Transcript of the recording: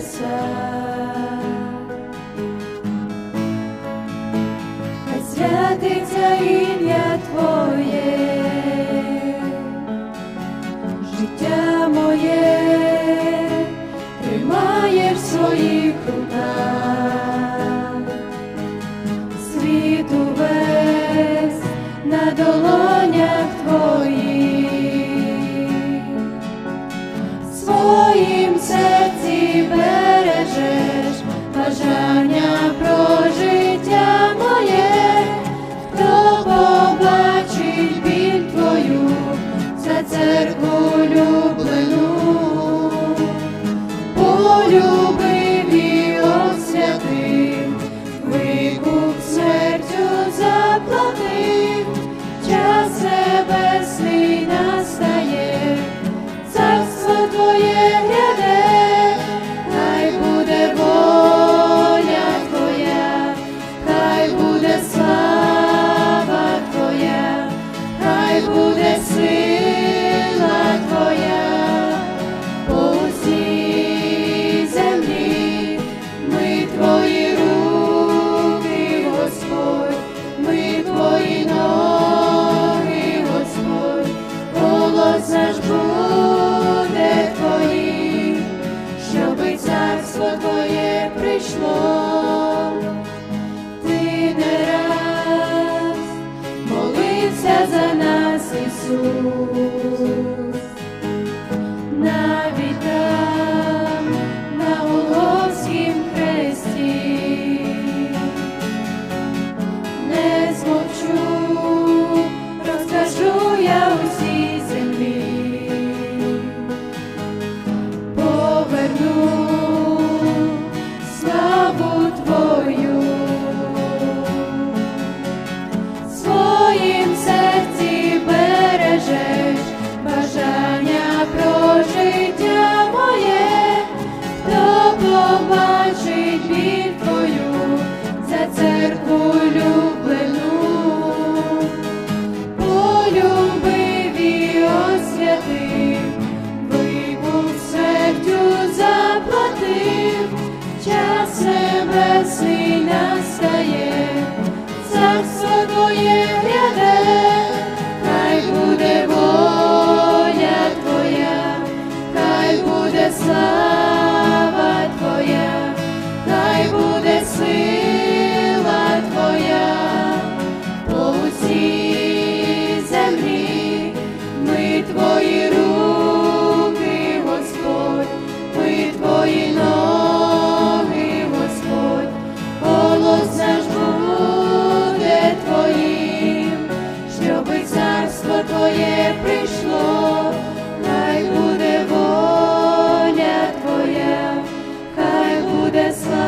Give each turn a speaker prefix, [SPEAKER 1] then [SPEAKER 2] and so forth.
[SPEAKER 1] небеса, хай святиться ім'я Твоє. You. царство твоє прийшло, ти не раз молився за нас, Ісус. настаєш. царство Твоє прийшло, хай буде воля Твоя, хай буде слава.